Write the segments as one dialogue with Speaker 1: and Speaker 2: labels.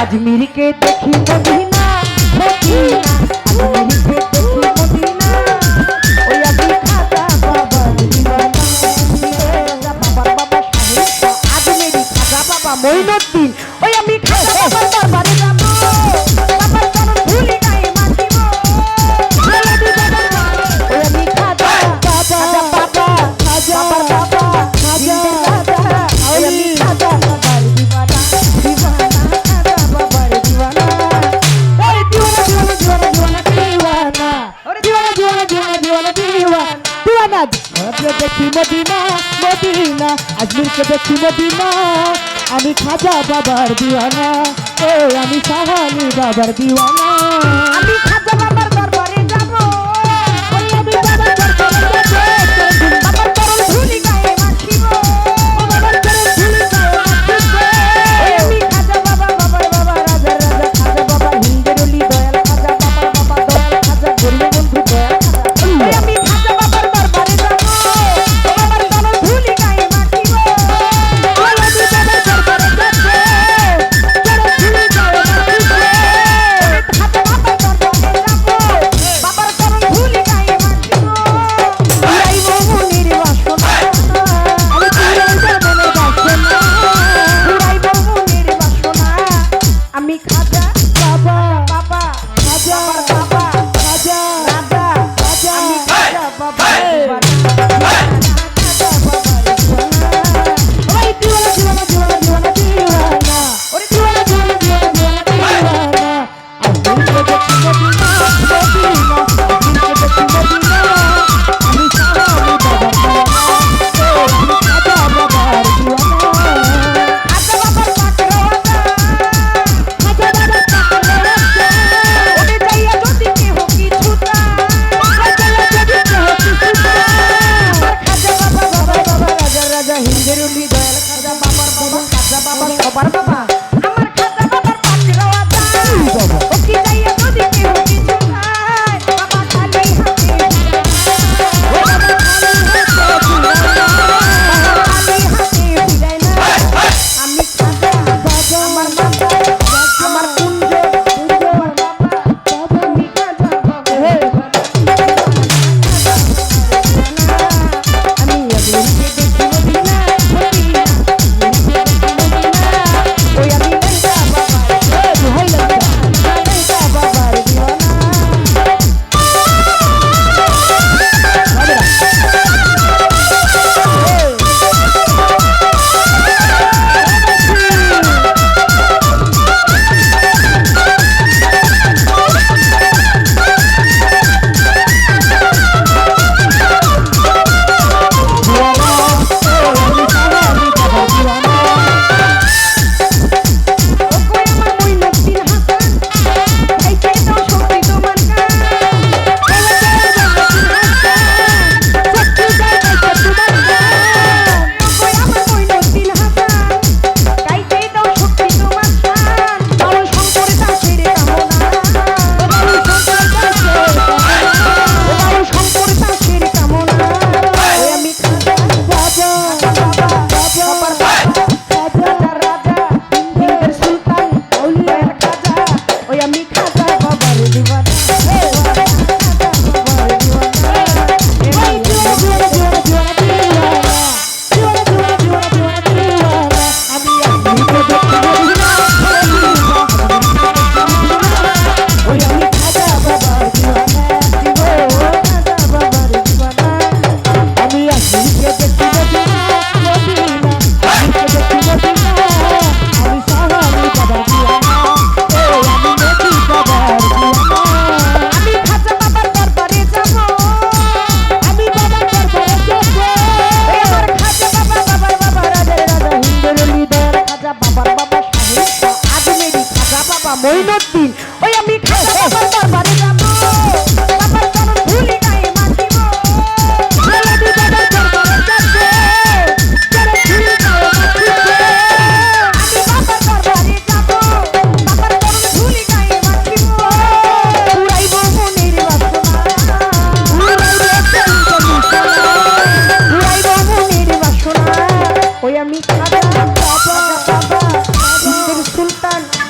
Speaker 1: আজমিরকে দেখি Medina Medina Ajmer দেখি Medina Medina, আজমিরকে দেখি মদিনা। আমি খাজা বাবার দিওয়ানা ও আমি সাহালি বাবার দিওয়ানা। আমি খাজা বাবার பரப்ப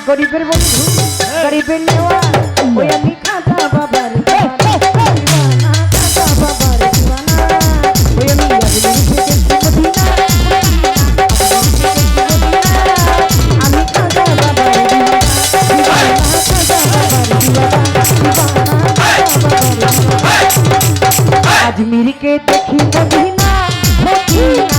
Speaker 1: গরিবের বন্ধু গরিবের নেওয়া ওই আমি খাতা বাবার আজমিরকে দেখি মদিনা মদিনা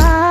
Speaker 1: más.